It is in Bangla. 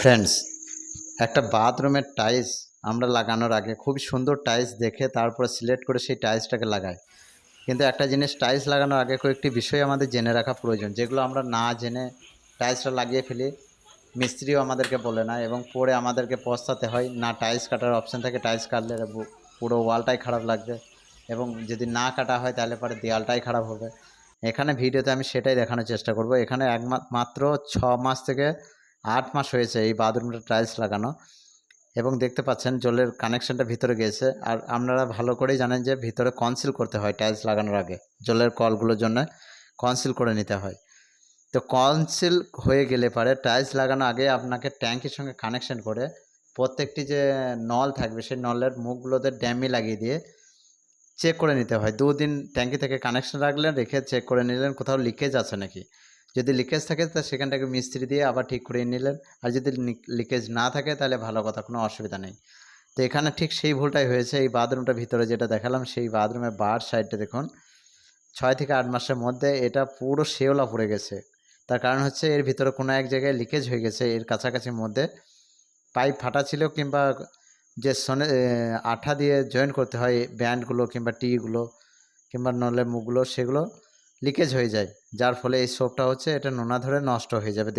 ফ্রেন্ডস একটা বাথরুমের টাইলস আমরা লাগানোর আগে খুব সুন্দর টাইলস দেখে তারপর সিলেক্ট করে সেই টাইলসটাকে লাগাই। কিন্তু একটা জিনিস টাইলস লাগানোর আগে কয়েকটি বিষয় আমাদের জেনে রাখা প্রয়োজন, যেগুলো আমরা না জেনে টাইলসটা লাগিয়ে ফেলি। মিস্ত্রিও আমাদেরকে বলে না এবং পরে আমাদেরকে পস্তাতে হয়, না টাইলস কাটার অপশান থাকে টাইলস কাটলে পুরো ওয়ালটাই খারাপ লাগবে এবং যদি না কাটা হয় তাহলে পরে দেয়ালটাই খারাপ হবে। এখানে ভিডিওতে আমি সেটাই দেখানোর চেষ্টা করব। এখানে এক মাত্র ছ মাস থেকে আট মাস হয়েছে এই বাথরুমটা টাইলস লাগানো এবং দেখতে পাচ্ছেন জলের কানেকশনটা ভিতরে গিয়েছে। আর আপনারা ভালো করেই জানেন যে ভিতরে কনসিল করতে হয় টাইলস লাগানোর আগে। জলের কলগুলোর জন্য কনসিল করে নিতে হয়। তো কনসিল হয়ে গেলে পরে টাইলস লাগানোর আগে আপনাকে ট্যাঙ্কির সঙ্গে কানেকশন করে প্রত্যেকটি যে নল থাকবে, সেই নলের মুখগুলোতে ড্যামি লাগিয়ে দিয়ে চেক করে নিতে হয়। দুদিন ট্যাঙ্কি থেকে কানেকশন রাখলেন, রেখে চেক করে নিলেন, কোথাও লিকেজ আছে নাকি? যদি লিকেজ থাকে, তা সেখানটাকে মিস্ত্রি দিয়ে আবার ঠিক করে নিলেন। আর যদি লিকেজ না থাকে, তাহলে ভালো কথা, কোনো অসুবিধা নেই। তো এখানে ঠিক সেই ভুলটাই হয়েছে। এই বাথরুমটার ভিতরে যেটা দেখালাম, সেই বাথরুমের বার সাইডটা দেখুন। ছয় থেকে আট মাসের মধ্যে এটা পুরো শেওলা পড়ে গেছে। তার কারণ হচ্ছে, এর ভিতরে কোনো এক জায়গায় লিকেজ হয়ে গেছে। এর কাছাকাছির মধ্যে পাইপ ফাটা ছিল কিংবা যে সনে আঠা দিয়ে জয়েন করতে হয় ব্যান্ডগুলো কিংবা টিগুলো কিংবা নলের মুখগুলো, সেগুলো। লিকেজ হয়ে যায় যার ফলে এই সোপটা হচ্ছে এটা নোনা ধরে নষ্ট হয়ে যাবে